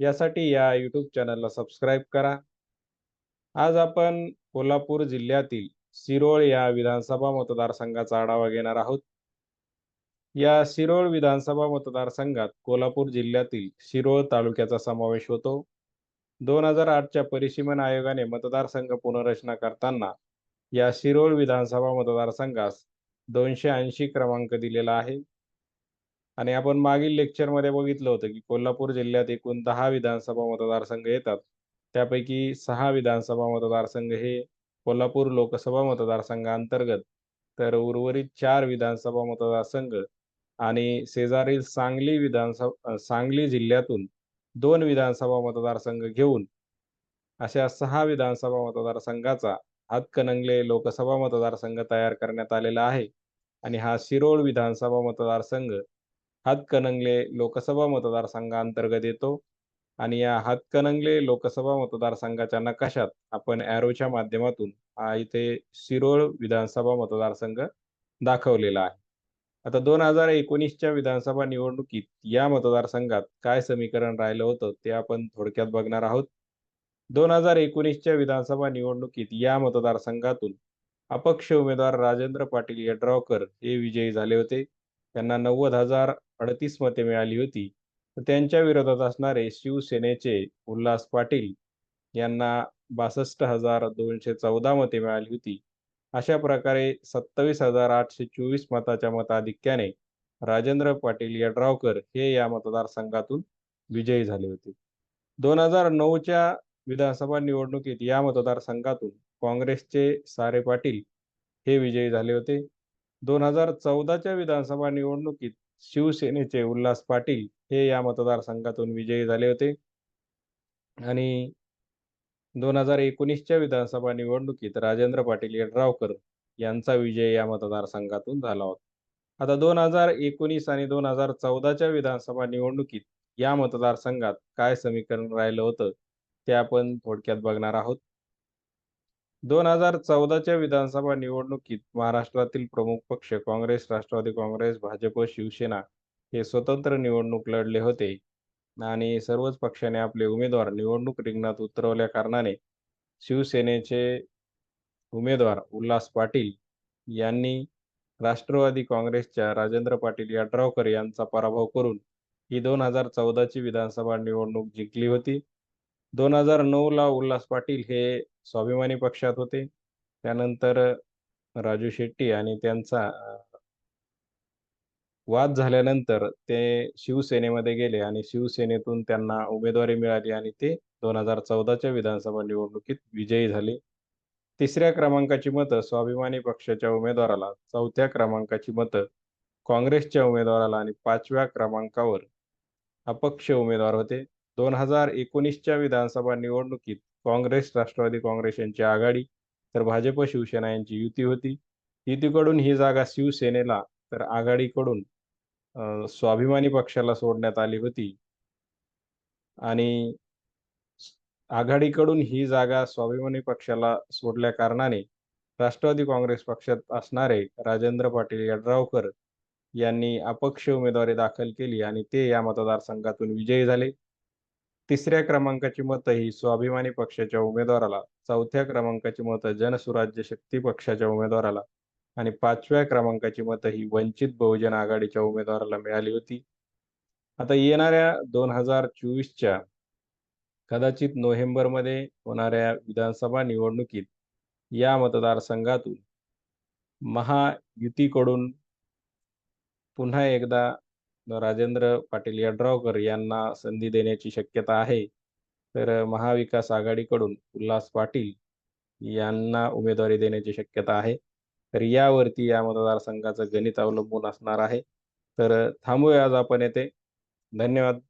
यासाठी या यूट्यूब चॅनलला सबस्क्राईब करा. आज आपण कोल्हापूर जिल्ह्यातील सिरोळ या विधानसभा मतदारसंघाचा आढावा घेणार आहोत. या सिरोळ विधानसभा मतदारसंघात कोल्हापूर जिल्ह्यातील शिरोळ तालुक्याचा समावेश होतो. दोन हजार आठच्या परिसीमन आयोगाने मतदारसंघ पुनर्रचना करताना या सिरोळ विधानसभा मतदारसंघास दोनशे ऐंशी क्रमांक दिलेला आहे. आणि आपण मागील लेक्चरमध्ये बघितलं होतं की कोल्हापूर जिल्ह्यात एकूण दहा विधानसभा मतदारसंघ येतात. त्यापैकी सहा विधानसभा मतदारसंघ हे कोल्हापूर लोकसभा मतदारसंघांतर्गत. तर उर्वरित चार विधानसभा मतदारसंघ आणि शेजारील सांगली विधानसभा सांगली जिल्ह्यातून दोन विधानसभा मतदारसंघ घेऊन अशा सहा विधानसभा मतदारसंघाचा हातकणंगले लोकसभा मतदारसंघ तयार करण्यात आलेला आहे. आणि हा शिरोळ विधानसभा मतदारसंघ हातकणंगले लोकसभा मतदारसंघांतर्गत येतो. आणि या हातकणंगले लोकसभा मतदारसंघाच्या नकाशात आपण ॲरोच्या माध्यमातून हा इथे शिरोळ विधानसभा मतदारसंघ दाखवलेला आहे. आता दोन हजार एकोणीसच्या विधानसभा निवडणुकीत या मतदारसंघात काय समीकरण राहिलं होतं ते आपण थोडक्यात बघणार आहोत. दोन हजार एकोणीसच्या विधानसभा निवडणुकीत या मतदारसंघातून अपक्ष उमेदवार राजेंद्र पाटील यड्रावकर हे विजयी झाले होते. त्यांना नव्वद हजार अडतीस मते मिळाली होती. तर त्यांच्या विरोधात असणारे शिवसेनेचे उल्हास पाटील यांना बासष्ट हजार दोनशे चौदा मते मिळाली होती. अशा प्रकारे सत्तावीस हजार आठशे चोवीस मताच्या मताधिक्याने राजेंद्र पाटील यड्रावकर हे या मतदारसंघातून विजयी झाले होते. दोन हजार नऊच्या विधानसभा निवडणुकीत या मतदारसंघातून काँग्रेसचे सारे पाटील हे विजयी झाले होते. दोन हजार चौदाच्या विधानसभा निवडणुकीत शिवसेनेचे उल्हास पाटील हे या मतदारसंघातून विजयी झाले होते. आणि दोन हजार एकोणीसच्या विधानसभा निवडणुकीत राजेंद्र पाटील यड्रावकर यांचा विजय या मतदारसंघातून झाला होता. आता दोन हजार एकोणीस आणि दोन हजार चौदाच्या विधानसभा निवडणुकीत या मतदारसंघात काय समीकरण राहिलं होतं ते आपण थोडक्यात बघणार आहोत. दोन हजार चौदाच्या विधानसभा निवडणुकीत महाराष्ट्रातील प्रमुख पक्ष काँग्रेस राष्ट्रवादी काँग्रेस भाजप शिवसेना हे स्वतंत्र निवडणूक लढले होते. आणि सर्वच पक्षाने आपले उमेदवार निवडणूक रिंगणात उतरवल्या कारणाने शिवसेनेचे उमेदवार उल्हास पाटील यांनी राष्ट्रवादी काँग्रेसच्या राजेंद्र पाटील यड्रावकर यांचा पराभव करून ही दोन हजार चौदाची विधानसभा निवडणूक जिंकली होती. दोन हजार नऊला उल्हास पाटील हे स्वाभिमानी पक्षात होते. त्यानंतर राजू शेट्टी आणि त्यांचा वाद झाल्यानंतर ते शिवसेनेमध्ये गेले आणि शिवसेनेतून त्यांना उमेदवारी मिळाली आणि ते दोन हजार चौदाच्या विधानसभा निवडणुकीत विजयी झाले. तिसऱ्या क्रमांकाची मतं स्वाभिमानी पक्षाच्या उमेदवाराला चौथ्या क्रमांकाची मतं काँग्रेसच्या उमेदवाराला आणि पाचव्या क्रमांकावर अपक्ष उमेदवार होते. दोन हजार एकोणीसच्या विधानसभा निवडणुकीत काँग्रेस राष्ट्रवादी काँग्रेस यांची आघाडी तर भाजप शिवसेना यांची युती होती. युतीकडून ही जागा शिवसेनेला तर आघाडीकडून स्वाभिमानी पक्षाला सोडण्यात आली होती. आणि आघाडीकडून ही जागा स्वाभिमानी पक्षाला सोडल्या कारणाने राष्ट्रवादी काँग्रेस पक्षात असणारे राजेंद्र पाटील यड्रावकर यांनी अपक्ष उमेदवारी दाखल केली आणि ते या मतदारसंघातून विजयी झाले. तिसऱ्या क्रमांकाची मतं ही स्वाभिमानी पक्षाच्या उमेदवाराला चौथ्या क्रमांकाची मतं जनसुराज्य शक्ती पक्षाच्या उमेदवाराला आणि पाचव्या क्रमांकाची मतं ही वंचित बहुजन आघाडीच्या उमेदवाराला मिळाली होती. आता येणाऱ्या दोन हजार चोवीसच्या कदाचित नोव्हेंबरमध्ये होणाऱ्या विधानसभा निवडणुकीत या मतदारसंघातून महायुतीकडून पुन्हा एकदा राजेंद्र पाटील यड्रावकर यांना संधी देण्याची शक्यता आहे. तर महाविकास आघाडीकडून उल्हास पाटील यांना उमेदवारी देण्याची शक्यता आहे. तर यावरती या मतदारसंघाचं गणित अवलंबून असणार आहे. तर थांबूया आज आपण येथे. धन्यवाद.